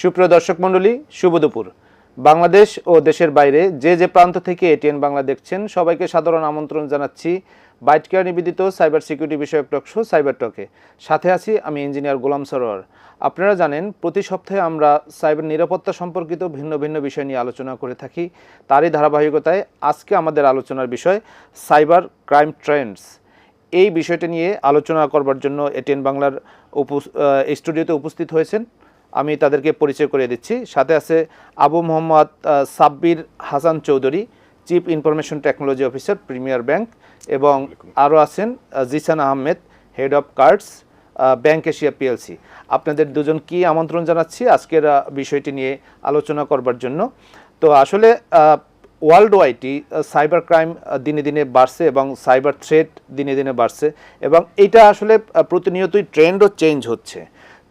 সুপ্রিয় দর্শক মণ্ডলী, শুভ দুপুর। বাংলাদেশ ও দেশের বাইরে যে যে প্রান্ত থেকে এটিএন বাংলা দেখছেন, সবাইকে সাধারণ আমন্ত্রণ জানাচ্ছি বাইট কেয়ার নিবেদিত সাইবার সিকিউরিটি বিষয়ক টকশো সাইবার টকে। সাথে আছি আমি ইঞ্জিনিয়ার গোলাম সরোয়ার। আপনারা জানেন, প্রতি সপ্তাহে আমরা সাইবার নিরাপত্তা সম্পর্কিত ভিন্ন ভিন্ন বিষয় নিয়ে আলোচনা করে থাকি। তারই ধারাবাহিকতায় আজকে আমাদের আলোচনার বিষয় সাইবার ক্রাইম ট্রেন্ডস। এই বিষয়টি নিয়ে আলোচনা করবার জন্য এটিএন বাংলার স্টুডিওতে উপস্থিত হয়েছেন আমি তাদেরকে পরিচয় করে দিচ্ছি। সাথে আছে Abu Mohammad Sabbir Hasan Chowdhury, chief information technology officer, Premier Bank, এবং আরও আছেন Zisan Ahmed, head of cards Bank Asia PLC. আপনাদের দুজন কি আমন্ত্রণ জানাচ্ছি? আজকের বিষয়টি নিয়ে আলোচনা করবার জন্য। তো আসলে ওয়ার্ল্ড ওয়াইডই সাইবার ক্রাইম দিনে দিনে বাড়ছে এবং সাইবার থ্রেট দিনে দিনে বাড়ছে। এবং এটা আসলে প্রতিনিয়তই ট্রেন্ডও চেঞ্জ হচ্ছে।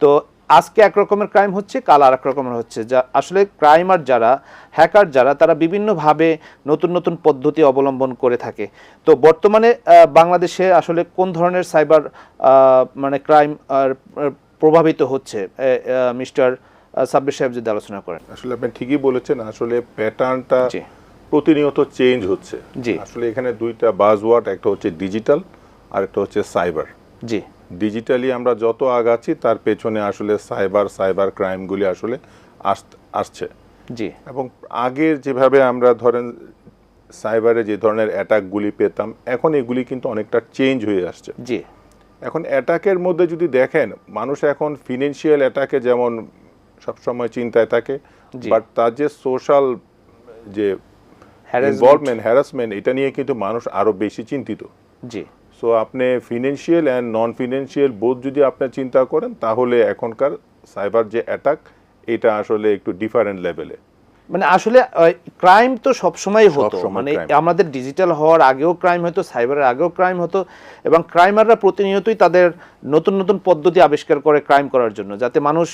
তো আজকে একরকমের ক্রাইম হচ্ছে কাল আর এক রকমের হচ্ছে। যা আসলে ক্রাইমার যারা হ্যাকার যারা তারা বিভিন্নভাবে নতুন নতুন পদ্ধতি অবলম্বন করে থাকে। তো বর্তমানে বাংলাদেশে আসলে কোন ধরনের সাইবার মানে ক্রাইম প্রভাবিত হচ্ছে? মিস্টার সাব্বির সাহেব যদি আলোচনা করেন। আসলে আপনি ঠিকই বলেছেন আসলে প্যাটার্নটা প্রতিনিয়ত চেঞ্জ হচ্ছে। জি। আসলে এখানে দুইটা বাজওয়ার্ড একটা হচ্ছে ডিজিটাল আর একটা হচ্ছে সাইবার জি। ডিজিটালি আমরা যত আগাচ্ছি তার পেছনে আসলে সাইবার সাইবার ক্রাইমগুলি আসলে আস- আসছে। জি। এবং আগের যেভাবে আমরা ধরেন সাইবারে যে ধরনের অ্যাটাকগুলি পেতাম এখন এগুলি কিন্তু অনেকটা চেঞ্জ হয়ে আসছে। জি। এখন অ্যাটাকের মধ্যে যদি দেখেন মানুষ এখন ফিনান্সিয়াল অ্যাটাকে যেমন সবসময় চিন্তায় থাকে বাট তার যে সোশ্যাল যে। ইনভলভমেন্ট হ্যারাসমেন্ট এটা নিয়ে কিন্তু মানুষ আরও বেশি চিন্তিত। জি। সো আপনি ফিনান্সিয়াল অ্যান্ড নন ফিনান্সিয়াল বোধ যদি আপনি চিন্তা করেন তাহলে এখনকার সাইবার যে অ্যাটাক এটা আসলে একটু ডিফারেন্ট লেভেলে মানে আসলে ক্রাইম তো সবসময় হতো। মানে আমাদের ডিজিটাল হওয়ার আগেও ক্রাইম হতো সাইবারের আগেও ক্রাইম হতো এবং ক্রাইমাররা প্রতিনিয়তই তাদের নতুন নতুন পদ্ধতি আবিষ্কার করে ক্রাইম করার জন্য যাতে মানুষ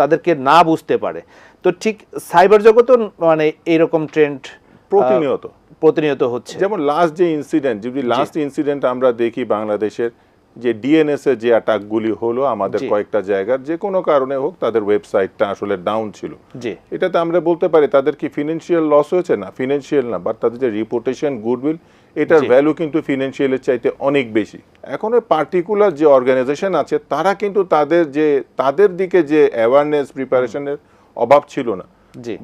তাদেরকে না বুঝতে পারে। তো ঠিক সাইবার জগতও মানে এইরকম ট্রেন্ড প্রতিনিয়ত। প্রতিনিয়ত হচ্ছে। যেমন লাস্ট যে ইনসিডেন্ট যদি লাস্ট ইনসিডেন্ট আমরা দেখি বাংলাদেশের যে ডিএনএস এর যে অ্যাটাকগুলি হলো আমাদের কয়েকটা জায়গার যে কোনো কারণে হোক তাদের ওয়েবসাইটটা আসলে ডাউন ছিল। জি। এটাতে আমরা বলতে পারি তাদের কি ফিনান্সিয়াল লস হয়েছে? না ফিনান্সিয়াল না বাট তাদের যে রিপুটেশন গুডউইল এটার ভ্যালু কিন্তু ফিনান্সিয়ালের চাইতে অনেক বেশি। এখন ওই পার্টিকুলার যে অর্গানাইজেশন আছে তারা কিন্তু তাদের যে তাদের দিকে যে অ্যাওয়ারনেস প্রিপারেশনের অভাব ছিল না।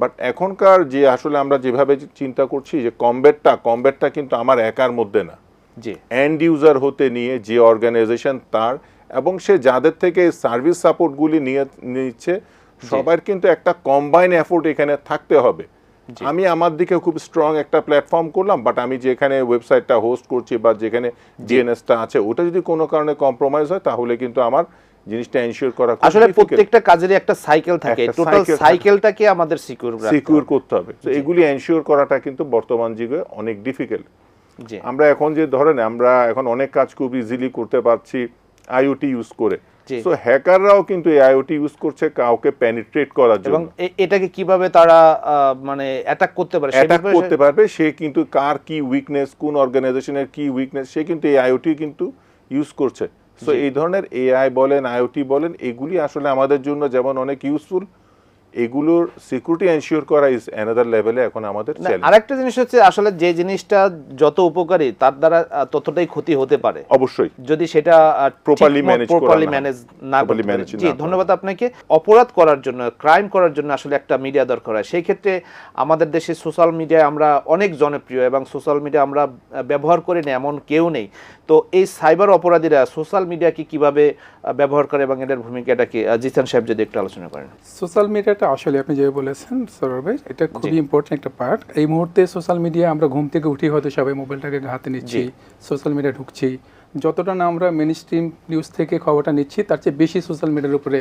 বাট এখনকার যে আসলে আমরা যেভাবে চিন্তা করছি যে কমব্যাটটা কমব্যাটটা কিন্তু আমার একার মধ্যে না। জি। এন্ড ইউজার হতে নিয়ে যে অর্গানাইজেশন তার এবং সে যাদের থেকে সার্ভিস সাপোর্টগুলি নিয়ে নিচ্ছে সবার কিন্তু একটা কম্বাইন এফোর্ট এখানে থাকতে হবে। আমি আমার দিকে খুব স্ট্রং একটা প্ল্যাটফর্ম করলাম বাট আমি যেখানে ওয়েবসাইটটা হোস্ট করছি বা যেখানে ডিএনএসটা আছে ওটা যদি কোনো কারণে কম্প্রোমাইজ হয় তাহলে কিন্তু আমার জিনিসটা এনশিওর করা আসলে প্রত্যেকটা কাজেরই একটা সাইকেল থাকে। টোটাল সাইকেলটাকে আমাদের সিকিউর সিকিউর করতে হবে। তো এগুলি এনশিওর করাটা কিন্তু বর্তমান যুগে অনেক ডিফিকাল্ট জি। আমরা এখন যে ধরেন আমরা এখন অনেক কাজ খুব ইজিলি করতে পারছি আইওটি ইউজ করে। সো হ্যাকাররাও কিন্তু এই আইওটি ইউজ করছে কাউকে পেনিট্রেট করার জন্য। এ- এটাকে কীভাবে তারা মানে অ্যাটাক করতে পারে অ্যাটাক করতে পারবে। সে কিন্তু কার কি উইকনেস কোন অর্গানাইজেশনের কি উইকনেস সে কিন্তু এই আইওটি কিন্তু ইউজ করছে। সো এই ধরনের এআই বলেন আইওটি বলেন এগুলি আসলে আমাদের জন্য যেমন অনেক ইউজফুল এগুলোর সিকিউরিটি এনশিওর করা ইজ অ্যানাদার লেভেলে এখন আমাদের চ্যালেঞ্জ আরেকটা জিনিস হচ্ছে আসলে যে জিনিসটা যত উপকারী তার দ্বারা ততটাই ক্ষতি হতে পারে। অবশ্যই। যদি সেটা manage করা প্রপারলি ম্যানেজ না করতে জি ধন্যবাদ আপনাকে। অপরাধ করার জন্য ক্রাইম করার জন্য আসলে একটা মিডিয়া দরকার হয়। সেই ক্ষেত্রে আমাদের দেশে সোশ্যাল মিডিয়ায় আমরা অনেক জনপ্রিয় এবং সোশ্যাল মিডিয়া আমরা ব্যবহার করি না এমন কেউ নেই। তো এই সাইবার অপরাধীরা সোশ্যাল মিডিয়াকে কীভাবে ব্যবহার করে এবং এটার ভূমিকাটা কি? জিসান সাহেব যদি একটু আলোচনা করেন। সোশ্যাল মিডিয়াটা আসলে আপনি যে বলেছেন সরোর ভাই এটা খুবই ইম্পর্টেন্ট একটা পার্ট এই মুহূর্তে সোশ্যাল মিডিয়া আমরা ঘুম থেকে উঠি হয়তো সবাই মোবাইলটাকে হাতে নিচ্ছি সোশ্যাল মিডিয়া ঢুকছি। যতটা না আমরা মেন স্ট্রিম নিউজ থেকে খবরটা নিচ্ছি তার চেয়ে বেশি সোশ্যাল মিডিয়ার উপরে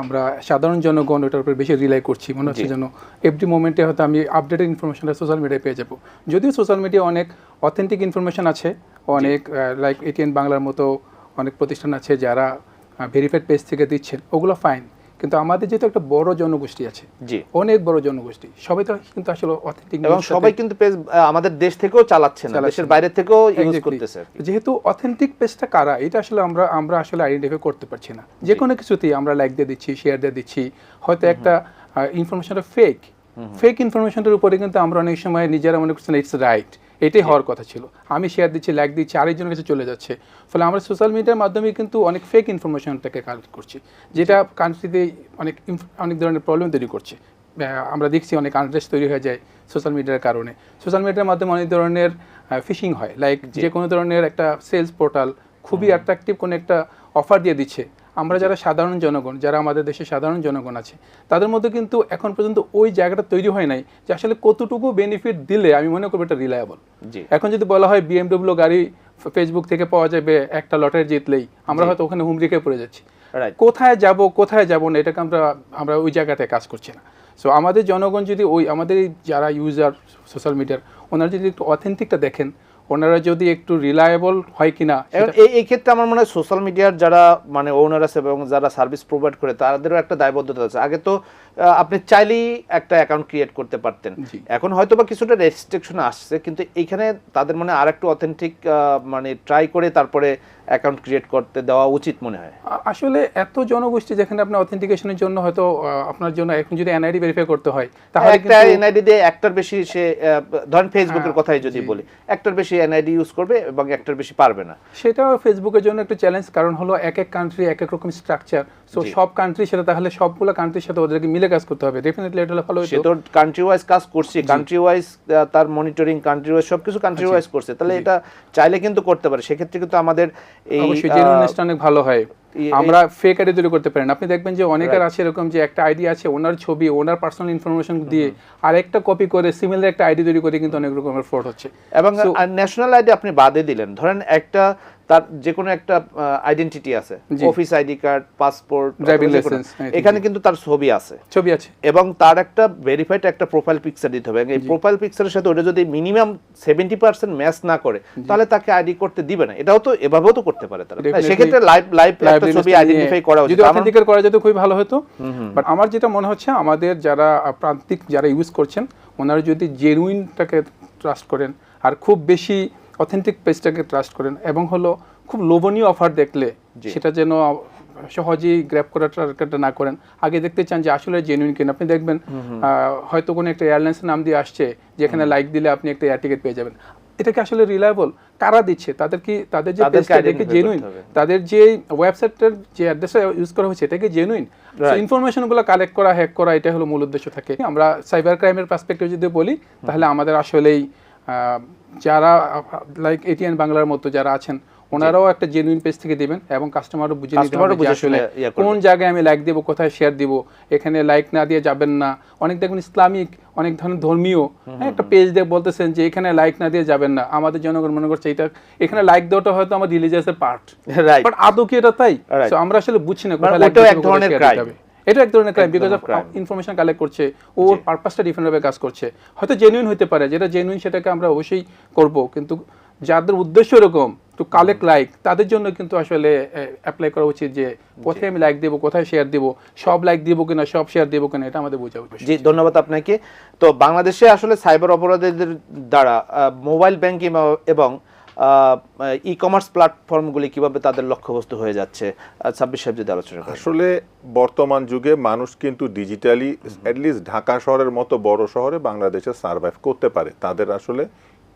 আমরা সাধারণ জনগণ ওটার উপরে বেশি রিলাই করছি। মনে হচ্ছে যেন এভরি মোমেন্টে হয়তো আমি আপডেটেড ইনফরমেশনটা সোশ্যাল মিডিয়ায় পেয়ে যাব। যদিও সোশ্যাল মিডিয়া অনেক অথেন্টিক ইনফরমেশন আছে অনেক লাইক এটিএন বাংলার মতো অনেক প্রতিষ্ঠান আছে যারা ভেরিফাইড পেজ থেকে দিচ্ছেন ওগুলো ফাইন কিন্তু আমাদের যেহেতু একটা বড় জনগোষ্ঠী আছে জি। অনেক বড় জনগোষ্ঠী সবাই তো কিন্তু আসলে অথেন্টিক এবং সবাই কিন্তু পেজ আমাদের দেশ থেকেও চালাচ্ছে না দেশের বাইরে থেকেও ইউজ করতেছে যেহেতু অথেন্টিক পেজটা কারা এটা আসলে আমরা আমরা আসলে আইডেন্টিফাই করতে পারছি না। যে কোনো কিছুতেই আমরা লাইক দিয়ে দিচ্ছি শেয়ার দিয়ে দিচ্ছি হয়তো একটা ইনফরমেশনটা ফেক ফেক ইনফরমেশনটার উপরে কিন্তু আমরা অনেক সময় নিজেরা মনে করছি না ইটস রাইট এটাই হওয়ার কথা ছিল। আমি শেয়ার দিচ্ছি লাইক দিচ্ছি আরেকজনের কাছে চলে যাচ্ছে। ফলে আমরা সোশ্যাল মিডিয়ার মাধ্যমে কিন্তু অনেক ফেক ইনফরমেশনটাকে কালেক্ট করছি যেটা কান্ট্রিতে অনেক অনেক ধরনের প্রবলেম তৈরি করছে। আমরা দেখছি অনেক আনরেস্ট তৈরি হয়ে যায় সোশ্যাল মিডিয়ার কারণে। সোশ্যাল মিডিয়ার মাধ্যমে অনেক ধরনের ফিশিং হয়। লাইক যে কোনো ধরনের একটা সেলস পোর্টাল খুবই অ্যাট্রাকটিভ কোনো একটা অফার দিয়ে দিচ্ছে। আমরা যারা সাধারণ জনগণ যারা আমাদের দেশে সাধারণ জনগণ আছে তাদের মধ্যে কিন্তু এখন পর্যন্ত ওই জায়গাটা তৈরি হয় নাই যে আসলে কতটুকু বেনিফিট দিলে আমি মনে করব এটা রিলায়েবল এখন যদি বলা হয় বিএমডব্লিউ গাড়ি ফেসবুক থেকে পাওয়া যাবে একটা লটারি জিতলেই আমরা হয়তো ওখানে হুমড়িকে পড়ে যাচ্ছি। কোথায় যাব কোথায় যাব না এটাকে আমরা আমরা ওই জায়গাতে কাজ করছি না। সো আমাদের জনগণ যদি ওই আমাদের যারা ইউজার সোশ্যাল মিডিয়ার ওনারা যদি একটু অথেন্টিকটা দেখেন ওনারা যদি একটু রিলায়েবল হয় কিনা এই এই ক্ষেত্রে আমার মনে হয় সোশ্যাল মিডিয়ার যারা মানে ওনার আছে এবং যারা সার্ভিস প্রোভাইড করে তাদেরও একটা দায়বদ্ধতা আছে। আগে তো আপনি চাইলেই একটা অ্যাকাউন্ট ক্রিয়েট করতে পারতেন। এখন হয়তো বা কিছুটা রেস্ট্রিকশন আসছে কিন্তু এইখানে তাদের মনে আর একটু অথেন্টিক মানে ট্রাই করে তারপরে অ্যাকাউন্ট ক্রিয়েট করতে দেওয়া উচিত মনে হয়। আসলে এত জনগোষ্ঠী যেখানে আপনার অথেন্টিকেশনের জন্য হয়তো আপনার জন্য এখন যদি এনআইডি ভেরিফাই করতে হয় তাহলে একটা এনআইডি দিয়ে একটার বেশি সে ধরেন ফেসবুকের হ্যাঁ, কথাই যদি বলি একটার বেশি এনআইডি ইউজ করবে এবং একটার বেশি পারবে না। সেটাও ফেসবুকের জন্য একটা চ্যালেঞ্জ কারণ হলো এক এক কান্ট্রি এক এক রকম স্ট্রাকচার সো সব কান্ট্রি সেটা তাহলে সবগুলো কান্ট্রির সাথে ওদেরকে মিলে কাজ করতে হবে। ডেফিনেটলি এটা ভালো সে তো কান্ট্রি ওয়াইজ কাজ করছে। কান্ট্রি ওয়াইজ তার মনিটরিং কান্ট্রি ওয়াইজ সবকিছু কান্ট্রি ওয়াইজ করছে। তাহলে এটা চাইলে কিন্তু করতে পারে। সেক্ষেত্রে কিন্তু আমাদের এই জেনুইনেসটা অনেক ভালো হয়। আমরা ফেক আইডি তৈরি করতে পারেন আপনি দেখবেন যে অনেকের আছে এরকম যে একটা আইডি আছে ওনার ছবি ওনার পার্সোনাল ইনফরমেশন দিয়ে আরেকটা কপি করে সিমিলার একটা আইডি তৈরি করে কিন্তু অনেক রকমের ফ্রড হচ্ছে। এবং ন্যাশনাল আইডি আপনি বাদে দিলেন। ধরেন একটা তার যে কোনো একটা আইডেন্টিটি আছে। Office ID card passport license, হ্যাঁ, এখানে কিন্তু তার ছবি আছে। ছবি আছে। এবং তার একটা ভেরিফাইড একটা প্রোফাইল পিকচার দিতে হবে। এই প্রোফাইল পিকচারের সাথে ওটা যদি মিনিমাম সেভেন্টি পার্সেন্ট ম্যাচ না করে তাহলে তাকে আইডি করতে দিবে না। এটাও তো এভাবেও তো করতে পারে তারা. সেক্ষেত্রে লাইভ লাইভ একটা ছবি আইডেন্টিফাই করা উচিত। যদি অথেন্টিকেট করা যেত খুবই ভালো হতো। বাট আমার যেটা মনে হচ্ছে আমাদের যারা প্রান্তিক যারা ইউজ করছেন ওনারা যদি জেনুইনটাকে ট্রাস্ট করেন আর খুব বেশি অথেন্টিক পেজটাকে ট্রাস্ট করেন এবং হলো খুব লোভনীয় অফার দেখলে সেটা যেন সহজেই গ্র্যাপ করাটা না করেন। আগে দেখতে চান যে আসলে জেনুইন কিনা। আপনি দেখবেন হয়তো কোনো একটা এয়ারলাইন্সের নাম দিয়ে আসছে যেখানে লাইক দিলে আপনি একটা এয়ার টিকিট পেয়ে যাবেন। এটা কি আসলে রিলায়েবল কারা দিচ্ছে? তাদের কি তাদের যে তাদেরকে পেজটা দেখে identify জেনুইন। তাদের যে ওয়েবসাইটটার যে অ্যাড্রেসটা ইউজ করা হয়েছে এটাকে জেনুইন. ইনফরমেশনগুলো কালেক্ট করা হ্যাক করা এটা হলো মূল উদ্দেশ্য থাকে। আমরা সাইবার ক্রাইমের পার্সপেক্টিভ যদি বলি তাহলে আমাদের আসলেই যারা লাইক এটিএন বাংলার মতো যারা আছেন ওনারাও একটা জেনুইন পেজ থেকে দিবেন এবং কাস্টমারও বুঝে নিতে হবে আসলে। কোন জায়গায় আমি লাইক দেবো কোথায় শেয়ার দিব এখানে লাইক না দিয়ে যাবেন না। অনেক দেখবেন ইসলামিক অনেক ধরনের ধর্মীয় হ্যাঁ, একটা পেজ দিয়ে বলতেছেন যে এখানে লাইক না দিয়ে যাবেন না। আমাদের জনগণ মনে করছে এটা এখানে লাইক দেওয়াটা হয়তো আমার রিলিজিয়াসের পার্ট. বাট আদৌ কি এটা তাই. আমরা আসলে বুঝছি না কোথায় ওটাও এক ধরনের এটা এক ধরনের crime because of information collect করছে ওর পারপাসটা ডিফারেন্ট ভাবে কাজ করছে। হয়তো জেনুইন হতে পারে যেটা জেনুইন সেটাকে আমরা অবশ্যই করব কিন্তু যাদের উদ্দেশ্য এরকম টু কালেক্ট লাইক তাদের জন্য কিন্তু আসলে অ্যাপ্লাই করা উচিত যে কোথায় আমি লাইক দেবো কোথায় শেয়ার দিব সব লাইক দিব কিনা সব শেয়ার দিব কিনা এটা আমাদের বোঝা উচিত। জি ধন্যবাদ আপনাকে। তো বাংলাদেশে আসলে সাইবার অপরাধীদের দ্বারা মোবাইল ব্যাংকিং এবং ই কমার্স প্ল্যাটফর্মগুলি কীভাবে তাদের লক্ষ্যবস্তু হয়ে যাচ্ছে? ছাব্বিশ সাহেব যদি আলোচনা করেন। আসলে বর্তমান যুগে মানুষ কিন্তু ডিজিটালি অ্যাটলিস্ট ঢাকা শহরের মতো বড় শহরে বাংলাদেশে সার্ভাইভ করতে পারে। তাদের আসলে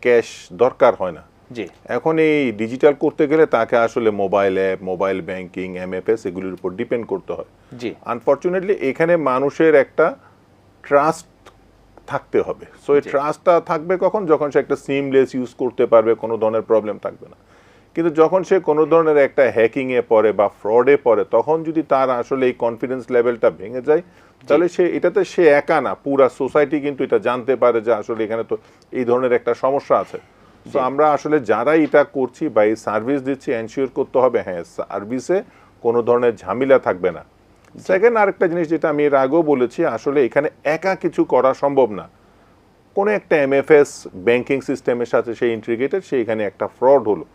ক্যাশ দরকার হয় না। জি। এখন এই ডিজিটাল করতে গেলে তাকে আসলে mobile app mobile banking MFS এগুলির উপর ডিপেন্ড করতে হয়। জি। আনফর্চুনেটলি এখানে মানুষের একটা ট্রাস্ট থাকতে হবে। সো এই ট্রাস্টটা থাকবে কখন? যখন সে একটা সিমলেস ইউজ করতে পারবে কোনো ধরনের প্রবলেম থাকবে না। কিন্তু যখন সে কোনো ধরনের একটা হ্যাকিং এ পড়ে বা ফ্রডে পড়ে তখন যদি তার আসলে এই কনফিডেন্স লেভেলটা ভেঙে যায় তাহলে সে এটাতে সে একা না পুরা সোসাইটি কিন্তু এটা জানতে পারে যে আসলে এখানে তো এই ধরনের একটা সমস্যা আছে। তো আমরা আসলে যারা এটা করছি বা এই সার্ভিস দিচ্ছি এনশিওর করতে হবে হ্যাঁ সার্ভিসে কোনো ধরনের ঝামেলা থাকবে না। সেকেন্ড আরেকটা জিনিস যেটা আমি এর আগেও বলেছি আসলে এখানে একা কিছু করা সম্ভব না। কোনো একটা এমএফএস ব্যাংকিং সিস্টেমের সাথে সে ইন্টিগ্রেটেড সে এখানে একটা ফ্রড হলো।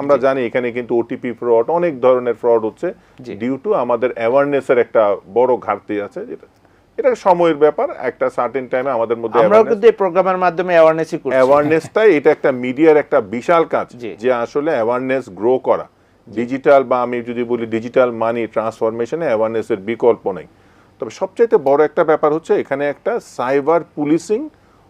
আমরা জানি এখানে কিন্তু ওটিপি ফ্রড অনেক ধরনের ফ্রড হচ্ছে। ডিউ টু আমাদের অ্যাওয়ারনেসের একটা বড় ঘাটতি আছে। যেটা এটা সময়ের ব্যাপার একটা সার্টেন টাইমে আমাদের মধ্যে আমরাও কিন্তু এই প্রোগ্রামের মাধ্যমে অ্যাওয়ারনেসই করছি। অ্যাওয়ারনেসটাই এটা একটা মিডিয়ার একটা বিশাল কাজ। যে আসলে অ্যাওয়ারনেস গ্রো করা। ডিজিটাল বা আমি যদি বলি ডিজিটাল মানি ট্রান্সফরমেশনে অ্যাওয়ারনেসের বিকল্প নেই। তবে সবচাইতে বড় একটা ব্যাপার হচ্ছে এখানে একটা সাইবার পুলিশিং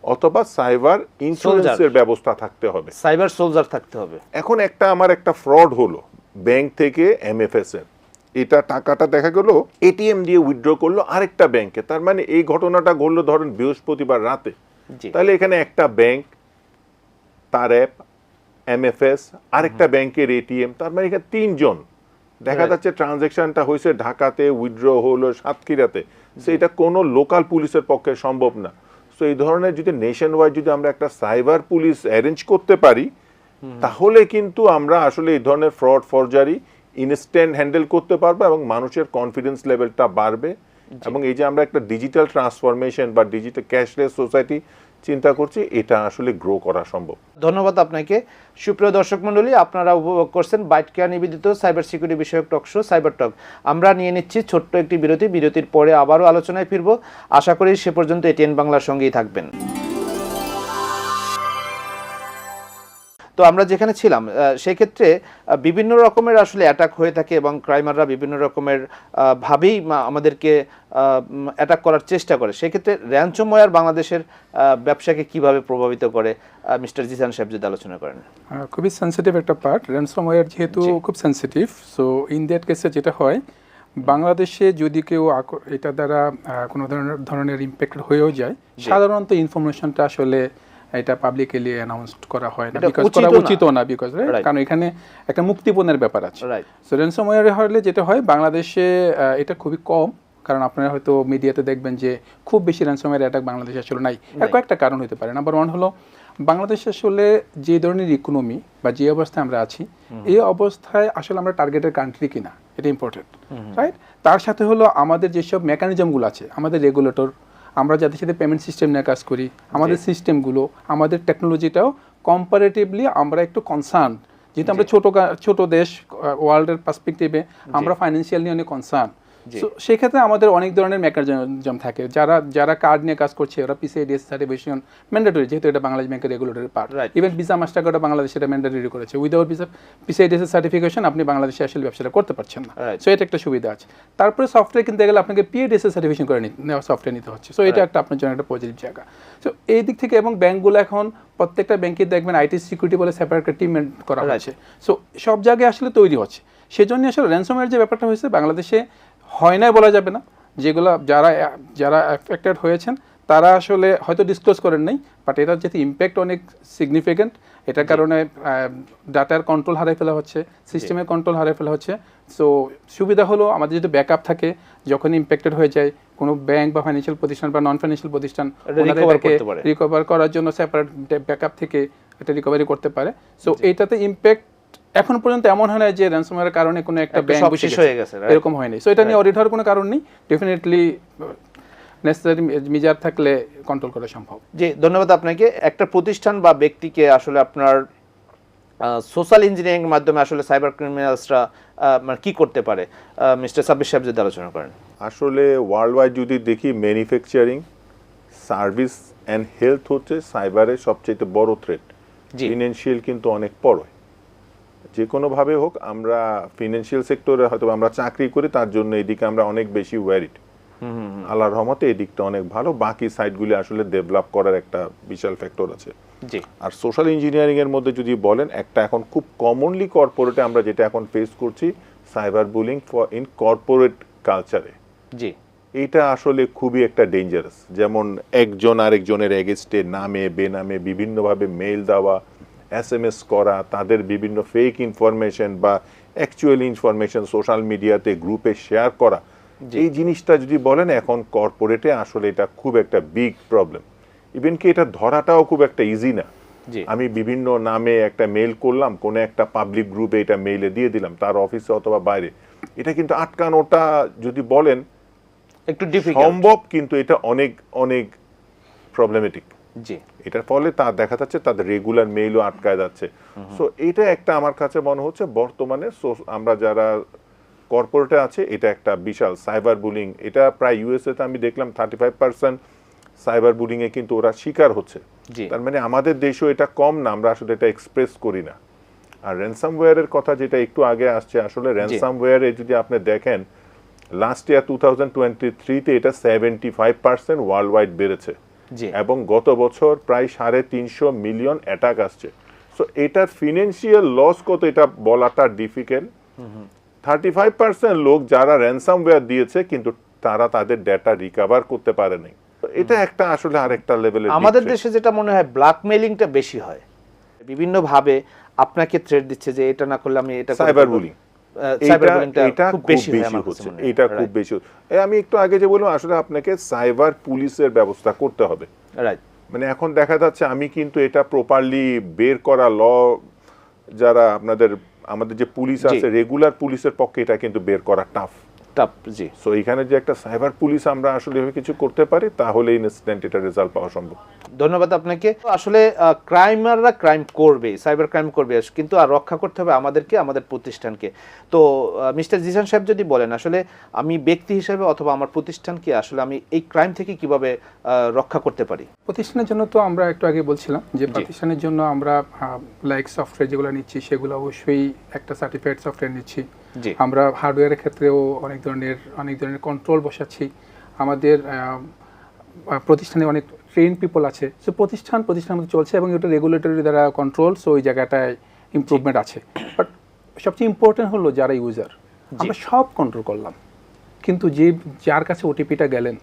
অথবা সাইবার ইন্স্যুরেন্সের ব্যবস্থা থাকতে হবে। সাইবার সোলজার থাকতে হবে। এখন একটা আমার একটা ফ্রড হলো ব্যাংক থেকে এমএফএস এর। এটা টাকাটা দেখা গেল এটিএম দিয়ে উইথড্র করল আরেকটা ব্যাংকে তার মানে এই ঘটনাটা ঘটলো ধরেন বৃহস্পতিবার রাতে। তাহলে এখানে একটা ব্যাংক তার অ্যাপ এমএফএস আরেকটা ব্যাংকের এটিএম তার মানে এখানে তিনজন। দেখা যাচ্ছে ট্রানজেকশনটা হয়েছে ঢাকাতে উইথড্র হলো সাতক্ষীরাতে। সেটা কোনো লোকাল পুলিশের পক্ষে সম্ভব না। সো এই ধরনের যদি নেশন ওয়াইড যদি আমরা একটা সাইবার পুলিশ অ্যারেঞ্জ করতে পারি তাহলে কিন্তু আমরা আসলে এই ধরনের ফ্রড ফরজারি ইনস্ট্যান্ট হ্যান্ডেল করতে পারব এবং মানুষের কনফিডেন্স লেভেলটা বাড়বে। এবং এই যে আমরা একটা ডিজিটাল ট্রান্সফরমেশন বা ডিজিটাল ক্যাশলেস সোসাইটি চিন্তা করছি, এটা আসলে গ্রো করা সম্ভব। ধন্যবাদ আপনাকে। সুপ্রিয় দর্শক মণ্ডলী, আপনারা উপভোগ করছেন বাইট কেয়ার নিবেদিত সাইবার সিকিউরিটি বিষয়ক টক শো, সাইবার টক। আমরা নিয়ে নিচ্ছি ছোট্ট একটি বিরতি। বিরতির পরে আবারও আলোচনায় ফিরব। আশা করি সে পর্যন্ত এটিএন বাংলার সঙ্গেই থাকবেন। তো আমরা যেখানে ছিলাম সেক্ষেত্রে বিভিন্ন রকমের আসলে অ্যাটাক হয়ে থাকে এবং ক্রাইমাররা বিভিন্ন রকমের ভাবেই আমাদেরকে অ্যাটাক করার চেষ্টা করে। সেক্ষেত্রে র্যানসোমওয়্যার বাংলাদেশের ব্যবসাকে কীভাবে প্রভাবিত করে মিস্টার জিসান সাহেব যদি আলোচনা করেন। খুবই সেন্সিটিভ একটা পার্ট র্যানসমওয়্যার যেহেতু খুব সেন্সিটিভ সো ইন দ্যাট কেসে যেটা হয় বাংলাদেশে যদি কেউ এটা দ্বারা কোনো ধরনের ধরনের ইম্প্যাক্টেড হয়েও যায় সাধারণত ইনফরমেশনটা আসলে এটা পাবলিকলি অ্যানাউন্স করা হয় না বিকজ করা উচিত না। বিকজ কারণ এখানে একটা মুক্তিপণের ব্যাপার আছে। সো র্যানসমওয়্যার হলে যেটা হয় বাংলাদেশে এটা খুবই কম কারণ আপনারা হয়তো মিডিয়াতে দেখবেন যে খুব বেশি র্যানসমওয়্যার অ্যাটাক বাংলাদেশে আসলে নাই। এর কয়েকটা কারণ হতে পারে। নাম্বার ওয়ান হলো বাংলাদেশে আসলে যে ধরনের ইকোনমি বা যে অবস্থায় আমরা আছি এই অবস্থায় আসলে আমরা টার্গেটের কান্ট্রি কিনা এটা ইম্পর্টেন্ট রাইট তার সাথে হলো আমাদের যেসব মেকানিজমগুলো আছে আমাদের রেগুলেটর আমরা যাদের সাথে পেমেন্ট সিস্টেম নিয়ে কাজ করি আমাদের সিস্টেমগুলো আমাদের টেকনোলজিটাও কম্পারেটিভলি আমরা একটু কনসার্ন যেহেতু আমরা ছোটো ছোটো দেশ ওয়ার্ল্ডের পার্সপেক্টিভে আমরা ফাইন্যান্সিয়াল নিয়ে অনেক কনসার্ন সেক্ষেত্রে আমাদের অনেক ধরনের মেকানিজম থাকে। যারা যারা কার্ড নিয়ে কাজ করছে ওরা পিসিআইডিএস সার্টিফিকেশন ম্যান্ডেটরি যেহেতু এটা বাংলাদেশ ব্যাংকের regulatory part. Even Visa Master কার্ডও বাংলাদেশ এটা ম্যান্ডেটরি করেছে। উইদাউট ভিসা পিসিআইডিএস সার্টিফিকেশন আপনি বাংলাদেশে আসলে ব্যবসাটা করতে পারছেন না। সো এটা একটা সুবিধা আছে। তারপরে সফটওয়্যার কিনতে গেলে আপনাকে পিএডিএস সার্টিফিকেশন করে নিতে নেওয়া সফটওয়্যার নিতে হচ্ছে। সো এটা একটা আপনার জন্য একটা পজিটিভ জায়গা। সো এই দিক থেকে এবং ব্যাংকগুলো এখন প্রত্যেকটা ব্যাংকে দেখবেন আইটি সিকিউরিটি বলে সেপারেট একটা টিম করা. হয়েছে সো সব জায়গায় আসলে তৈরি হচ্ছে। সেজন্য আসলে র্যানসমওয়্যার যে ব্যাপারটা হয়েছে বাংলাদেশে হয় না বলা যাবে না। যেগুলো যারা যারা অ্যাফেক্টেড হয়েছেন তারা আসলে হয়তো ডিসক্লোজ করেন নাই বাট এটার যেহেতু ইম্প্যাক্ট অনেক সিগনিফিকেন্ট এটার কারণে ডাটার কন্ট্রোল হারিয়ে ফেলা হচ্ছে সিস্টেমের কন্ট্রোল হারিয়ে ফেলা হচ্ছে। সো সুবিধা হলো আমাদের যদি ব্যাকআপ থাকে যখন ইম্প্যাক্টেড হয়ে যায় কোনো ব্যাংক বা ফাইন্যান্সিয়াল প্রতিষ্ঠান বা নন ফাইন্যান্সিয়াল প্রতিষ্ঠান। রিকভার করার জন্য সেপারেট ব্যাকআপ থেকে এটা রিকভারি করতে পারে। সো এইটাতে ইম্প্যাক্ট এখন পর্যন্ত এমন হয় না যে র্যানসমওয়্যারের কারণে কোনো একটা ব্যাংক সব বসে শেষ হয়ে গেছে? এরকম হয়নি। সো এটা নিয়ে অডিট হওয়ার কোনো কারণ নেই। ডেফিনেটলি নেসেসারি মেজার থাকলে কন্ট্রোল করা সম্ভব। জি ধন্যবাদ আপনাকে। একটা প্রতিষ্ঠান বা ব্যক্তিকে আসলে আপনার সোশ্যাল ইঞ্জিনিয়ারিং এর মাধ্যমে আসলে সাইবার ক্রিমিনালসরা মানে কি করতে পারে? মিস্টার সাব্বির সাহেব যদি আলোচনা করেন। আসলে ওয়ার্ল্ড ওয়াইড যদি দেখি ম্যানুফ্যাকচারিং সার্ভিস অ্যান্ড হেলথ হচ্ছে সাইবারের সবচেয়ে বড় থ্রেট। ফিনান্সিয়াল কিন্তু অনেক পড়ে যে কোনোভাবে হোক আমরা ফিনান্সিয়াল সেক্টরে হয়তো আমরা চাকরি করি তার জন্য এদিকে আমরা অনেক বেশি ওয়ারিড আল্লাহর রহমতে এদিকটা অনেক ভালো বাকি সাইটগুলি আসলে ডেভেলপ করার একটা বিশাল ফ্যাক্টর আছে। জি। আর সোশ্যাল ইঞ্জিনিয়ারিং এর মধ্যে যদি বলেন একটা এখন খুব কমনলি কর্পোরেটে আমরা যেটা এখন ফেস করছি cyber bullying for in corporate কালচারে জি। এটা আসলে খুবই একটা ডেঞ্জারাস যেমন একজন আরেকজনের এগেস্টে নামে বেনামে বিভিন্নভাবে মেইল দেওয়া এস এম এস করা তাদের বিভিন্ন ফেক ইনফরমেশন বা অ্যাকচুয়াল ইনফরমেশন সোশ্যাল মিডিয়াতে গ্রুপে শেয়ার করা এই জিনিসটা যদি বলেন এখন কর্পোরেটে আসলে এটা খুব একটা বিগ প্রবলেম ইভেন কি এটা ধরাটাও খুব একটা ইজি না। আমি বিভিন্ন নামে একটা মেল করলাম কোনো একটা পাবলিক গ্রুপে এটা মেইলে দিয়ে দিলাম তার অফিসে অথবা বাইরে। এটা কিন্তু আটকানোটা যদি বলেন একটু সম্ভব কিন্তু এটা অনেক অনেক প্রবলেমেটিক জি। এটার ফলে তার দেখা যাচ্ছে তাদের রেগুলার মেইলও আটকায় যাচ্ছে। সো এটা একটা আমার কাছে মনে হচ্ছে বর্তমানে আমরা যারা কর্পোরেটে আছে এটা একটা বিশাল সাইবার বুলিং এটা প্রায় ইউএসএ তে আমি দেখলাম thirty five percent cyber bullying এ কিন্তু ওরা শিকার হচ্ছে। তার মানে আমাদের দেশেও এটা কম না আমরা আসলে এটা এক্সপ্রেস করি না। আর র্যানসামওয়্যারের কথা যেটা একটু আগে আসছে আসলে র্যানসামওয়্যারে যদি আপনি দেখেন last year two thousand twenty থ্রিতে এটা seventy five percent world wide বেড়েছে। এবং গত বছর প্রায় সাড়ে তিনশো মিলিয়ন অ্যাটাক আসছে। সো এটার ফিনান্সিয়াল লস কত এটা বলাটা ডিফিকাল্ট থার্টি ফাইভ পার্সেন্ট লোক যারা র্যানসামওয়্যার দিয়েছে কিন্তু তারা তাদের ডেটা রিকভার করতে পারে নাই। তো এটা একটা আসলে আরেকটা লেভেলের আমাদের দেশে যেটা মনে হয় ব্ল্যাকমেইলিংটা বেশি হয়। বিভিন্নভাবে আপনাকে থ্রেট দিচ্ছে যে এটা না করলে আমি এটা সাইবার। বুলিং এটা খুব বেশি হচ্ছে। এটা খুব বেশি আমি একটু আগে যে বললাম আসলে আপনাকে সাইবার পুলিশের ব্যবস্থা করতে হবে. মানে এখন দেখা যাচ্ছে আমি কিন্তু এটা প্রপারলি বের করা ল যারা আপনাদের আমাদের যে পুলিশ আছে রেগুলার পুলিশের পক্ষে এটা কিন্তু বের করা টাফ টাপ জি। সো এখানে যে একটা সাইবার পুলিশ আমরা আসলে কিছু করতে পারি তাহলে ইনস্ট্যান্ট এটা রেজাল্ট পাওয়া সম্ভব। ধন্যবাদ আপনাকে। আসলে ক্রাইমাররা ক্রাইম করবে সাইবার ক্রাইম করবে কিন্তু আর রক্ষা করতে হবে আমাদেরকে আমাদের প্রতিষ্ঠানকে। তো মিস্টার জিসান সাহেব যদি বলেন আসলে আমি ব্যক্তি হিসেবে অথবা আমার প্রতিষ্ঠানকে আসলে আমি এই ক্রাইম থেকে কীভাবে রক্ষা করতে পারি? প্রতিষ্ঠানের জন্য তো আমরা একটু আগে বলছিলাম যে প্রতিষ্ঠানের জন্য আমরা লাইক সফটওয়্যার যেগুলো নিচ্ছি সেগুলো অবশ্যই একটা সার্টিফাইড সফটওয়্যার নিচ্ছি। আমরা হার্ডওয়্যারের ক্ষেত্রেও অনেক ধরনের অনেক ধরনের কন্ট্রোল বসাচ্ছি। আমাদের প্রতিষ্ঠানে অনেক ট্রেন পিপল আছে। সো প্রতিষ্ঠান প্রতিষ্ঠান মধ্যে চলছে এবং এটা রেগুলেটরি দ্বারা কন্ট্রোল সো ওই জায়গাটায় ইমপ্রুভমেন্ট আছে। বাট সবচেয়ে ইম্পর্টেন্ট হলো যারা ইউজার আমরা সব কন্ট্রোল করলাম। কিন্তু যে যার কাছে ওটিপিটা গেলেন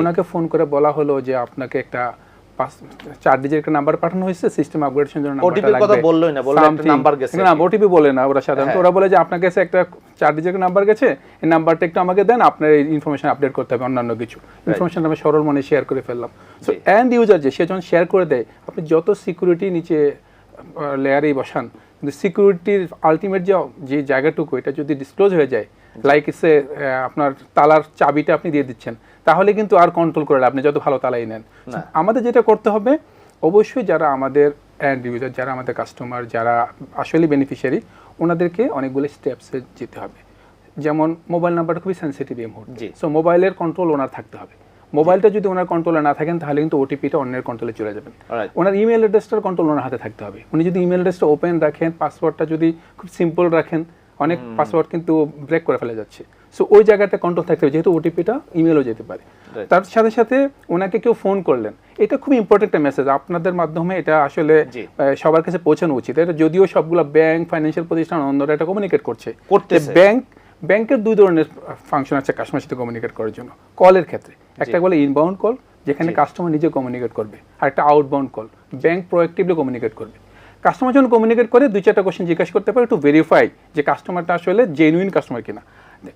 ওনাকে ফোন করে বলা হলো যে আপনাকে একটা চার ডিজিট একটা নাম্বার পাঠানো হয়েছে সিস্টেম আপগ্রেডেশনের জন্য র কথা বললোই না, বলল একটা number গেছে না ওটিপি বলে না ওরা সাধারণত হ্যাঁ। ওরা বলে যে আপনার কাছে একটা চার ডিজিটের নাম্বার গেছে এই নাম্বারটা একটু আমাকে দেন আপনার এই ইনফরমেশন আপডেট করতে হবে অন্যান্য কিছু। ইনফরমেশন আমি সরল মনে শেয়ার করে ফেললাম। সো এন্ড ইউজার যে সে যখন শেয়ার করে দেয় আপনি যত সিকিউরিটি নিচে লেয়ারেই বসান কিন্তু সিকিউরিটির আলটিমেট যে যে জায়গাটুকু এটা যদি ডিসক্লোজ হয়ে যায় লাইক সে আপনার তালার চাবিটা আপনি দিয়ে দিচ্ছেন তাহলে কিন্তু আর কন্ট্রোল করে আপনি যত ভালো তালাই নেন। আমাদের যেটা করতে হবে অবশ্যই যারা আমাদের অ্যান্ড ইউজার যারা আমাদের কাস্টমার যারা আসলে বেনিফিশিয়ারি ওনাদেরকে অনেকগুলো স্টেপসে যেতে হবে। যেমন মোবাইল নাম্বারটা খুবই সেন্সিটিভ এই মুহূর্তে। সো মোবাইলের কন্ট্রোল ওনার থাকতে হবে। মোবাইলটা যদি ওনার কন্ট্রোলে না থাকেন তাহলে কিন্তু ওটিপিটা অন্যের কন্ট্রোলে চলে যাবেন। ওনার ইমেল অ্যাড্রেসটার কন্ট্রোল ওনার হাতে থাকতে হবে। উনি যদি ইমেল অ্যাড্রেসটা ওপেন রাখেন পাসওয়ার্ডটা যদি খুব সিম্পল রাখেন অনেক পাসওয়ার্ড কিন্তু ব্রেক করে ফেলে যাচ্ছে। সো ওই জায়গাটা কন্ট্রোল থাকতে হবে যেহেতু ওটিপিটা ইমেলও যেতে পারে। তার সাথে সাথে ওনাকে কেউ ফোন করলেন। এটা খুব ইম্পর্টেন্ট একটা মেসেজ আপনাদের মাধ্যমে এটা আসলে সবার কাছে পৌঁছানো উচিত। এটা যদিও সবগুলো ব্যাংক ফাইন্যান্সিয়াল প্রতিষ্ঠান অন্যরা এটা কমিউনিকেট করছে। করতে ব্যাংক ব্যাংকের দুই ধরনের ফাংশন আছে কাস্টমার সাথে কমিউনিকেট করার জন্য। কলের ক্ষেত্রে। একটা বলে ইনবাউন্ড কল যেখানে কাস্টমার নিজে কমিউনিকেট করবে। আর একটা outbound call bank proactively communicate করবে। কাস্টমার যখন কমিউনিকেট করে দুই চারটা কোশ্চেন জিজ্ঞাসা করতে পারে একটু ভেরিফাই যে কাস্টমারটা আসলে জেনুইন কাস্টমার কিনা।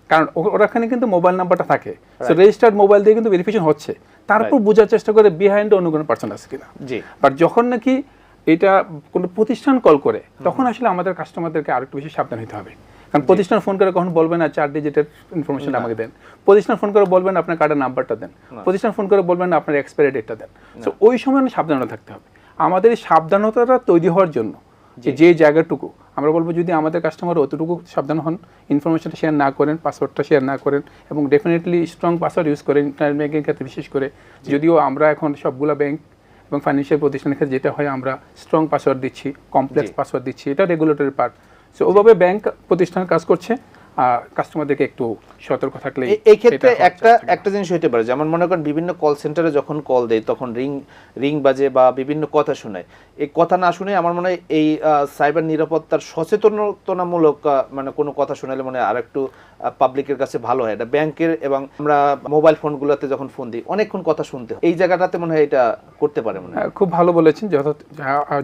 কারণ ও- ওখানে কিন্তু মোবাইল নাম্বারটা থাকে। সো রেজিস্টার্ড মোবাইল দিয়ে কিন্তু ভেরিফিকেশন হচ্ছে। তারপর বোঝার চেষ্টা করে বিহাইন্ড অন্য কোনো পার্সন আছে কিনা। জি। বাট যখন নাকি এটা কোনো প্রতিষ্ঠান কল করে তখন আসলে আমাদের কাস্টমারদেরকে আরও একটু বেশি সাবধান হতে হবে। কারণ প্রতিষ্ঠান ফোন করে কখন বলবেন না চার ডিজিটের ইনফরমেশন আমাকে দেন। প্রতিষ্ঠান ফোন করে বলবেন আপনার কার্ডের নাম্বারটা দেন। প্রতিষ্ঠান ফোন করে বলবেন আপনার এক্সপায়ারি ডেটটা দেন। তো ওই সময় সাবধানতা থাকতে হবে। আমাদের এই সাবধানতাটা তৈরি হওয়ার জন্য যে যে জায়গাটুকু। আমরা বলব যদি আমাদের কাস্টমার অতটুকু সাবধান হন ইনফরমেশনটা শেয়ার না করেন পাসওয়ার্ডটা শেয়ার না করেন এবং ডেফিনেটলি স্ট্রং পাসওয়ার্ড ইউজ করেন ইন্টারনেট ব্যাঙ্কিং ক্ষেত্রে বিশেষ করে যদিও আমরা এখন সবগুলো ব্যাংক এবং ফাইন্যান্সিয়াল প্রতিষ্ঠানের ক্ষেত্রে যেটা হয় আমরা স্ট্রং পাসওয়ার্ড দিচ্ছি কমপ্লেক্স পাসওয়ার্ড দিচ্ছি এটা রেগুলেটরি পার্ট সো ওভাবে ব্যাংক প্রতিষ্ঠান কাজ করছে কাস্টমারদেরকে একটু সতর্ক থাকলে এই ক্ষেত্রে একটা একটা জিনিস হতে পারে যেমন মনে করেন বিভিন্ন কল সেন্টারে যখন কল দেয় তখন রিং রিং বাজে বা বিভিন্ন কথা শোনায়। এই কথা না শুনে আমার মনে হয় এই সাইবার নিরাপত্তার সচেতনতামূলক মানে কোনো কথা শোনালে মনে হয় আর একটু পাবলিকের কাছে ভালো হয়। এটা ব্যাংকের এবং আমরা মোবাইল ফোনগুলোতে যখন ফোন দিই অনেকক্ষণ কথা শুনতে এই জায়গাটাতে মনে হয় এটা করতে পারে মনে হয়। হ্যাঁ, খুব ভালো বলেছেন।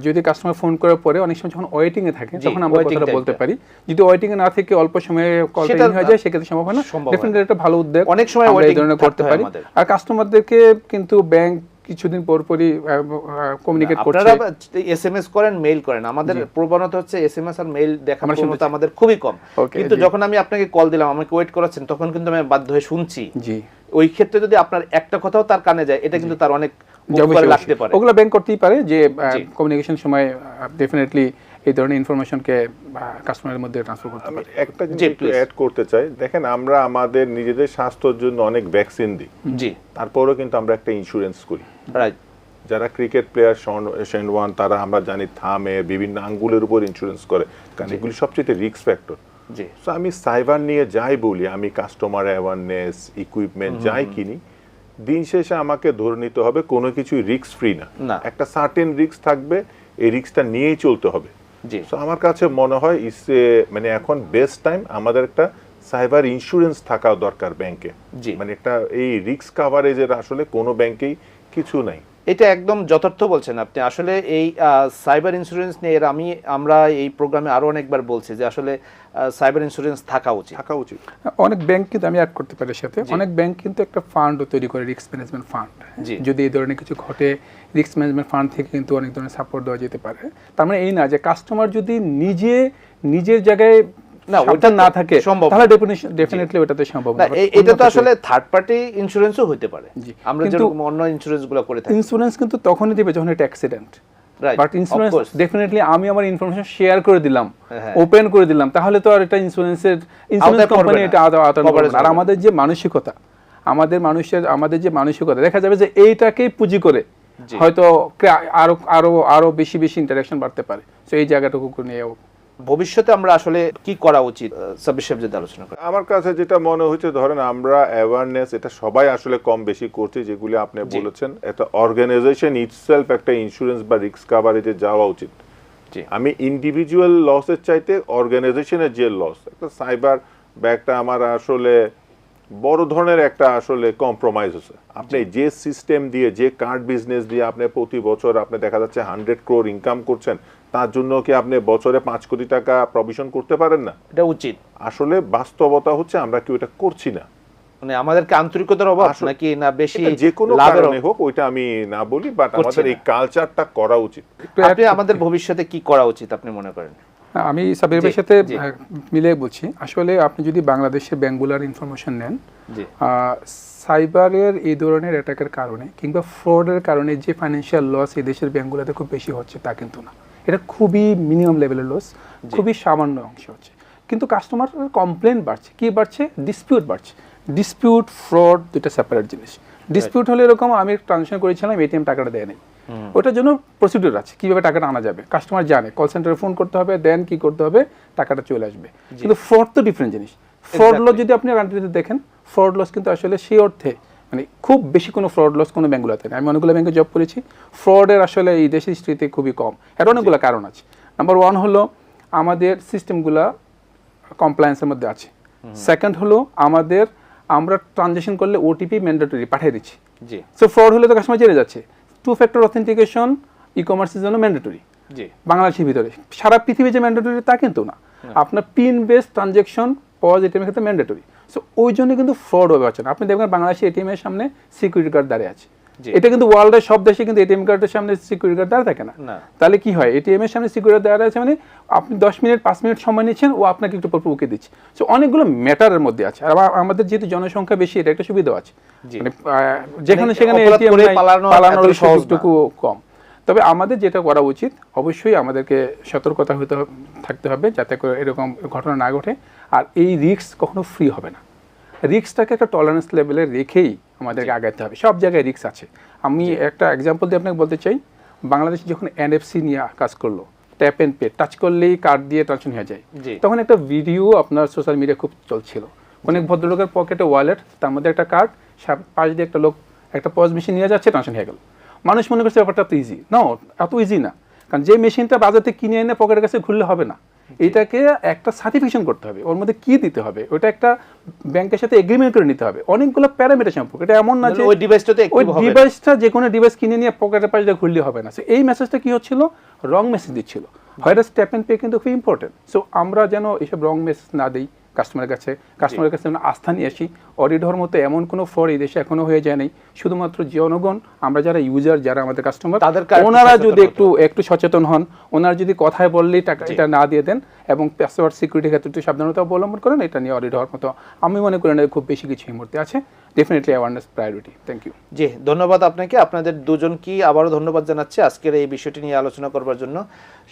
যদি কাস্টমার ফোন করার পরে অনেক সময় যখন ওয়েটিং এ থাকে জি, তখন আমরা কথাটা বলতে পারি। যদি ওয়েটিং এ না থেকে অল্প সময়ে সেটা, হয়ে যায় সেক্ষেত্রে সম্ভব হয় না। ডেফিনেটলি একটা ভালো উদ্যোগ। অনেক সময় এই ধরনের করতে পারি। আর কাস্টমারদেরকে কিন্তু ব্যাংক কিছুদিন পর পরই কমিউনিকেট করছে। আপনারা এস এম এস করেন মেইল করেন। আমাদের প্রবণতা হচ্ছে এস এম এস আর মেইল দেখার প্রবণতা আমাদের খুবই কম। কিন্তু যখন আমি আপনাকে কল দিলাম আমাকে ওয়েট করাচ্ছেন তখন কিন্তু আমি বাধ্য হয়ে শুনছি। জি। ওই ক্ষেত্রে যদি আপনার একটা কথাও তার কানে যায় এটা কিন্তু তার অনেক উপকারে লাগতে পারে। ওগুলো ব্যাংক করতেই পারে যে কমিউনিকেশন সময় ডেফিনেটলি এই ধরনের ইনফরমেশনকে কাস্টমারের মধ্যে ট্রান্সফার করতে পারে। একটা জিনিস একটু অ্যাড করতে চাই। দেখেন আমরা আমাদের নিজেদের স্বাস্থ্যের জন্য অনেক ভ্যাকসিন দিই। জি। তারপরেও কিন্তু আমরা একটা ইন্স্যুরেন্স করি। রাইট যারা ক্রিকেট প্লেয়ার শেন ওয়ান তারা আমরা জানি থামে বিভিন্ন আঙ্গুলের উপর ইন্স্যুরেন্স করে। কারণ এগুলি সবচেয়ে রিস্ক ফ্যাক্টর জি। সো আমি সাইবার নিয়ে যাই বলি আমি কাস্টমার অ্যাওয়ারনেস ইকুইপমেন্ট যাই কিনি দিন শেষে আমাকে ধরে নিতে হবে কোনো কিছুই রিস্ক ফ্রি না। না। একটা সার্টেন রিস্ক থাকবে এই রিস্কটা নিয়েই চলতে হবে। জি। সো আমার কাছে মনে হয় ইস মানে এখন বেস্ট টাইম আমাদের একটা সাইবার ইন্স্যুরেন্স থাকা দরকার ব্যাংকে জি। মানে একটা এই রিস্ক কাভারেজের আসলে কোনো ব্যাংকেই কিছু নাই। এটা একদম যথার্থ বলছেন আপনি। আসলে এই সাইবার ইন্স্যুরেন্স নিয়ে এর আমি আমরা এই প্রোগ্রামে আরও অনেকবার বলছি যে আসলে সাইবার ইন্স্যুরেন্স থাকা উচিত। থাকা উচিত। অনেক ব্যাংক কিন্তু আমি অ্যাড করতে পারি সাথে। অনেক ব্যাংক কিন্তু একটা ফান্ডও তৈরি করে রিস্ক ম্যানেজমেন্ট ফান্ড জি। যদি এই ধরনের কিছু ঘটে রিস্ক ম্যানেজমেন্ট ফান্ড থেকে কিন্তু অনেক ধরনের সাপোর্ট দেওয়া যেতে পারে। তার মানে এই না যে কাস্টমার যদি নিজে নিজের জায়গায় না, ওটা না থাকে সম্ভব তাহলে ডেফিনেটলি ওটাতে সম্ভব না। এটা তো আসলে থার্ড পার্টি ইন্স্যুরেন্সও হতে পারে। আমরা যেরকম অন্য করে থাকি। ইন্স্যুরেন্স কিন্তু তখনই দিবে যখন এটা অ্যাক্সিডেন্ট বাট ইন্স্যুরেন্স ডেফিনেটলি আমি আমার ইনফরমেশন শেয়ার করে দিলাম হ্যাঁ। ওপেন করে দিলাম তাহলে তো আর এটা ইন্স্যুরেন্সের ইন্স্যুরেন্স কোম্পানি এটা। আর আমাদের যে মানসিকতা আমাদের মানুষের আমাদের যে মানসিকতা দেখা যাবে যে এইটাকেই পুঁজি করে। হয়তো আরও আরও আরও বেশি বেশি ইন্টারাকশন বাড়তে পারে। তো এই জায়গাটুকু নিয়েও ভবিষ্যতে আমরা আসলে কি করা উচিত সাব্বির সাহেব যদি আলোচনা করি আমার কাছে যেটা মনে হচ্ছে ধরেন আমরা অ্যাওয়ারনেস এটা সবাই আসলে কম বেশি করছি যেগুলি আপনি বলেছেন একটা অর্গানাইজেশন ইটসেলফ একটা ইন্স্যুরেন্স বা রিস্ক কাভারেজে যাওয়া উচিত। জি। আমি ইন্ডিভিজুয়াল লসের চাইতে অর্গানাইজেশনের যে লস একটা সাইবার বা একটা আমার আসলে বড় ধরনের একটা আসলে কম্প্রোমাইজ হচ্ছে আপনি যে সিস্টেম দিয়ে যে কার্ড বিজনেস দিয়ে আপনি প্রতি বছর আপনি দেখা যাচ্ছে হান্ড্রেড ক্রোর ইনকাম করছেন তার জন্য কি আপনি বছরে পাঁচ কোটি টাকা প্রভিশন করতে পারেন না? এটা উচিত। আসলে বাস্তবতা হচ্ছে আমরা কি ওটা করছি না। মানে আমাদেরকে আন্তরিকতার অভাব নাকি না বেশি যে কোনো কারণে হোক ওইটা আমি না বলি বাট আমাদের এই কালচারটা করা উচিত। আপনি আমাদের ভবিষ্যতে কি করা উচিত আপনি মনে করেন? আমি সাবির ভাইয়ের সাথে মিলে বলছি। আসলে আপনি যদি বাংলাদেশের ব্যাঙ্কগুলার ইনফরমেশন নেন সাইবারের এই ধরনের অ্যাটাকের কারণে কিংবা ফ্রডের কারণে যে ফাইন্যান্সিয়াল লস এই দেশের ব্যাঙ্কগুলোতে খুব বেশি হচ্ছে তা কিন্তু না। এটা খুবই মিনিমাম লেভেলের লস খুবই সামান্য অংশ হচ্ছে। কিন্তু কাস্টমার কমপ্লেন বাড়ছে। কি বাড়ছে? ডিসপিউট বাড়ছে। ডিসপিউট ফ্রড দুটা সেপারেট জিনিস। ডিসপিউট হলে এরকম আমি ট্রানজাকশন করেছিলাম এটিএম টাকাটা দেয় নাই ওটার জন্য প্রসিডিউর আছে কীভাবে টাকাটা আনা যাবে। কাস্টমার জানে কল সেন্টারে ফোন করতে হবে দেন কি করতে হবে টাকাটা চলে আসবে। কিন্তু ফ্রড তো ডিফারেন্ট জিনিস। ফ্রড লস যদি আপনি কান্ট্রিতে দেখেন ফ্রড লস কিন্তু আসলে সেই অর্থে মানে খুব বেশি কোনো ফ্রড লস কোনো ব্যাঙ্কগুলোতে নেই। আমি অনেকগুলো ব্যাংকে জব করেছি ফ্রডের আসলে এই দেশের হিস্ট্রিতে খুবই কম। এর অনেকগুলো কারণ আছে। নাম্বার ওয়ান হলো আমাদের সিস্টেমগুলা কমপ্লায়েন্সের মধ্যে আছে। সেকেন্ড হলো আমাদের আমরা ট্রানজেকশন করলে ওটিপি ম্যান্ডেটরি পাঠিয়ে দিচ্ছি। জি। সো ফ্রড হলে তো কাস্টমার জেনে যাচ্ছে। টু ফ্যাক্টর অথেন্টিকেশন ই কমার্সের জন্য ম্যান্ডেটরি জি। বাংলাদেশের ভিতরে। সারা পৃথিবী যে ম্যান্ডেটরি তা কিন্তু না। আপনার PIN based transaction POS ATM ক্ষেত্রে ম্যান্ডেটরি সো ওই জন্য কিন্তু ফ্রড হবে আছে আপনি দেখবেন বাংলাদেশে এটিএম এর সামনে সিকিউরিটি গার্ড দাঁড়িয়ে আছে। এটা কিন্তু ওয়ার্ল্ডের সব দেশে কিন্তু এটিএম কার্ডের সামনে সিকিউরিটি গার্ড দাঁড়িয়ে থাকে না। তাহলে কি হয়? এটিএম এর সামনে সিকিউরিটি দাঁড়িয়ে আছে মানে আপনি দশ মিনিট পাঁচ মিনিট সময় নিচ্ছেন ও আপনাকে একটু পর উকে দিচ্ছে। সো অনেকগুলো ম্যাটারের মধ্যে আছে। আর আমাদের যেহেতু জনসংখ্যা বেশি এটা একটা সুবিধা আছে। মানে যেখানে মানে সেখানে নাই, পালানোর এত সহজ না। সুযোগটুকু কম। তবে আমাদের যেটা করা উচিত অবশ্যই আমাদেরকে সতর্কতা হতে থাকতে হবে যাতে করে এরকম ঘটনা না ঘটে। আর এই রিস্ক কখনো ফ্রি হবে না। রিস্কটাকে একটা টলারেন্স লেভেলে রেখেই আমাদেরকে আগাতে হবে। সব জায়গায় রিস্ক আছে। আমি একটা এক্সাম্পল দিয়ে আপনাকে বলতে চাই। বাংলাদেশ যখন এনএফসি নিয়ে কাজ করল ট্যাপ অ্যান্ড পে টাচ করলেই কার্ড দিয়ে ট্রানশন হয়ে যায়। তখন একটা ভিডিও আপনার সোশ্যাল মিডিয়া খুব চলছিল। অনেক ভদ্রলোকের পকেটে ওয়ালেট তার মধ্যে একটা কার্ড পাশ দিয়ে একটা লোক একটা পজ মেশিন নিয়ে যাচ্ছে ট্রানশন হয়ে গেল। মানুষ মনে করছে ব্যাপারটা এত ইজি না এত ইজি না। কারণ যে মেশিনটা বাজার থেকে কিনে এনে পকেটের কাছে ঘুরলে হবে না এটাকে একটা সার্টিফিকেশন করতে হবে ওর মধ্যে কি দিতে হবে ওটা একটা ব্যাংকের সাথে এগ্রিমেন্ট করে নিতে হবে অনেকগুলো প্যারামিটার সম্পর্ক এটা এমন না যে ওই ডিভাইসটা তো ওই। ডিভাইসটা যে কোনো ডিভাইস কিনে নিয়ে পকেটের পাশে ঘুরলে হবে না। So, এই মেসেজটা কি হচ্ছিল? রং মেসেজ দিচ্ছিল। ভাইরাস ট্যাপ অ্যান্ড পে কিন্তু খুব ইম্পর্টেন্ট সো আমরা যেন এইসব রং মেসেজ না দিই। কাস্টমারের কাছে কাস্টমারের কাছে আমরা আস্থা নিয়ে আসি অডিটর মতো এমন কোনো ফ্রড এই দেশে এখনও হয়ে যায় নাই শুধুমাত্র জনগণ আমরা যারা ইউজার যারা আমাদের কাস্টমার তাদের ওনারা যদি একটু একটু সচেতন হন ওনারা যদি কথায় বললেই টাকা এটা না দিয়ে দেন এবং পাসওয়ার্ড সিকিউরিটি ক্ষেত্রে একটু সাবধানতা অবলম্বন করেন এটা নিয়ে অডিট হওয়ার মতো আমি মনে করি না খুব বেশি কিছু এই মুহূর্তে আছে। Definitely awareness priority thank you জি, ধন্যবাদ আপনাকে। আপনাদের দুজন কি আবারও ধন্যবাদ জানাচ্ছি আজকের এই বিষয়টি নিয়ে আলোচনা করবার জন্য।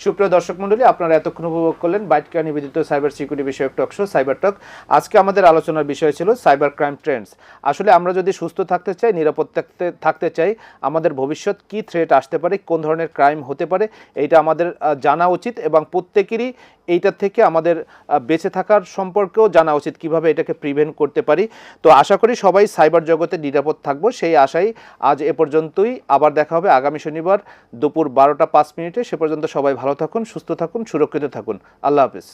সুপ্রিয় দর্শক মণ্ডলী, আপনারা এতক্ষণ উপভোগ করলেন বাইটকা নিবেদিত সাইবার সিকিউরিটি বিষয়ক talk show cyber cyber talk. আজকে আমাদের আলোচনার বিষয় ছিল সাইবার ক্রাইম ট্রেন্ডস। আসলে আমরা যদি সুস্থ থাকতে চাই, নিরাপদ থাকতে থাকতে চাই, আমাদের ভবিষ্যৎ কি থ্রেট আসতে পারে, কোন ধরনের ক্রাইম হতে পারে, এইটা আমাদের জানা উচিত এবং প্রত্যেকেরই এইটার থেকে আমাদের বেঁচে থাকার সম্পর্কেও জানা উচিত কীভাবে এটাকে প্রিভেন্ট করতে পারি। তো আশা করি সবাই সাইবার জগতে নিরাপদ থাকব, সেই আশাই আজ এ পর্যন্তই। আবার দেখা হবে আগামী শনিবার দুপুর বারোটা পাঁচ মিনিটে। সে পর্যন্ত সবাই ভালো থাকুন, সুস্থ থাকুন, সুরক্ষিত থাকুন। আল্লাহ হাফিজ।